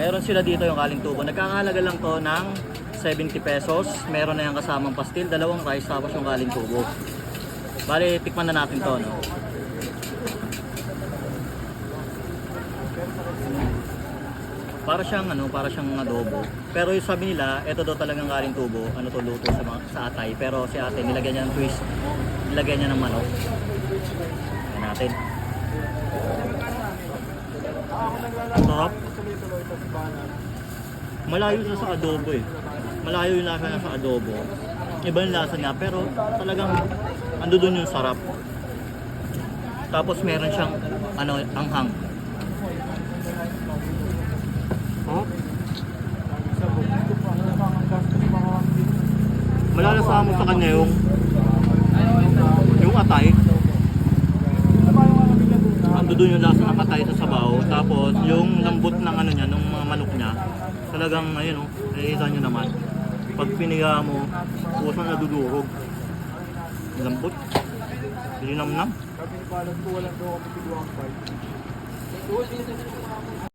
Meron sila dito yung kaling tubo. Nagkakahalaga lang to ng 70 pesos. Meron na yung kasamang pastil, dalawang rice, tapos yung kaling tubo. Bali, tikman na natin to, no? Para siyang ano, para siyang adobo. Pero yung sabi nila, ito daw talagang galing tubo, ano to luto sa, mga, sa atay. Pero si ate, nilagyan niya ng twist, nilagyan niya ng manok. Ayan natin. Sarap. Malayo siya sa adobo eh. Malayo yung lasa niya sa adobo. Iba yung lasa niya, pero talagang ando doon yung sarap. Tapos meron siyang ano, anghang. Oh. Malalasa mo sa kanya yung yung atay. Ando doon yung lasa ng atay sa sabaw. Tapos yung lambot ng ano niya, ng mga manok niya. Talagang ayun oh, nakikita niyo naman. Pag piniga mo, puso na dudurog. Lambot. Linamnam.